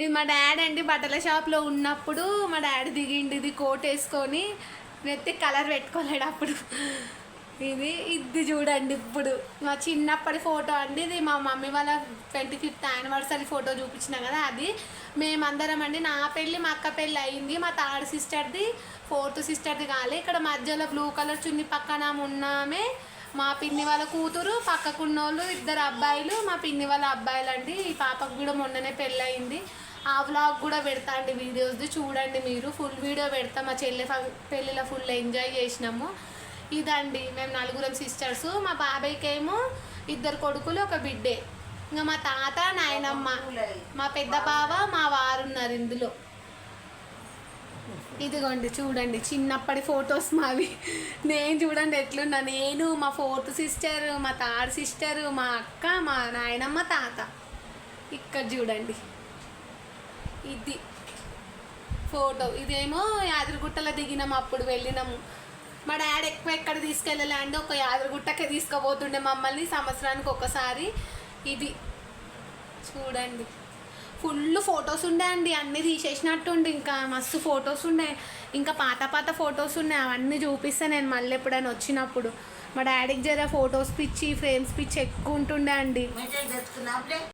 ఇది మా డాడీ అండి బట్టల షాప్లో ఉన్నప్పుడు మా డాడీ దిగిండి ఇది కోట్ వేసుకొని నెత్తి కలర్ పెట్టుకోలేడు అప్పుడు. ఇది ఇది చూడండి ఇప్పుడు. మా చిన్నప్పటి ఫోటో అండి ఇది. మా మమ్మీ వాళ్ళ ట్వంటీ ఫిఫ్త్ యానివర్సరీ ఫోటో చూపించిన కదా అది. మేమందరం అండి నా పెళ్ళి మా అక్క పెళ్ళి అయింది. మా థర్డ్ సిస్టర్ది ఫోర్త్ సిస్టర్ది కాలే. ఇక్కడ మధ్యలో బ్లూ కలర్ చున్ని పక్కన ఉన్నామే. మా పిన్ని వాళ్ళ కూతురు పక్కకున్న వాళ్ళు ఇద్దరు అబ్బాయిలు. మా పిన్ని వాళ్ళ అబ్బాయిలు అండి ఈ పాపకు కూడా మొన్ననే పెళ్ళయింది. ఆ వ్లాగ్ కూడా పెడతా అండి వీడియోస్ది చూడండి మీరు. ఫుల్ వీడియో పెడతా. మా చెల్లె ఫ- పెళ్ళిలో ఫుల్ ఎంజాయ్ చేసినాము. ఇదండి. మేము నలుగురం సిస్టర్స్ మా బాబాయ్కి ఏమో ఇద్దరు కొడుకులు ఒక బిడ్డే. ఇంకా మా తాత నాయనమ్మ. మా పెద్ద బావ మా వారు ఉన్నారు ఇందులో. ఇదిగోండి చూడండి. చిన్నప్పటి ఫొటోస్ మావి. నేను చూడండి ఎట్లున్నా. నేను మా ఫోర్త్ సిస్టర్ మా థర్డ్ సిస్టర్ మా అక్క మా నాయనమ్మ తాత. ఇక్కడ చూడండి. ఇది ఫోటో. ఇదేమో యాదగిరిగుట్టలో దిగినాం అప్పుడు వెళ్ళినాము. మా డాడీ ఎక్కువ ఎక్కడ తీసుకెళ్ళలే అండి ఒక యాదగిరిగుట్టకే తీసుకుపోతుండే మమ్మల్ని సంవత్సరానికి ఒకసారి. ఇది చూడండి. ఫుల్ ఫొటోస్ ఉండే అండి అన్నీ తీసేసినట్టుండి ఇంకా మస్తు ఫొటోస్ ఉండే. ఇంకా పాత పాత ఫొటోస్ ఉన్నాయి అవన్నీ చూపిస్తే నేను మళ్ళీ ఎప్పుడైనా వచ్చినప్పుడు. మా డాడీకి జర ఫొటోస్ పిచ్చి ఫ్రేమ్స్ పిచ్చి ఎక్కువ ఉంటుండే అండి.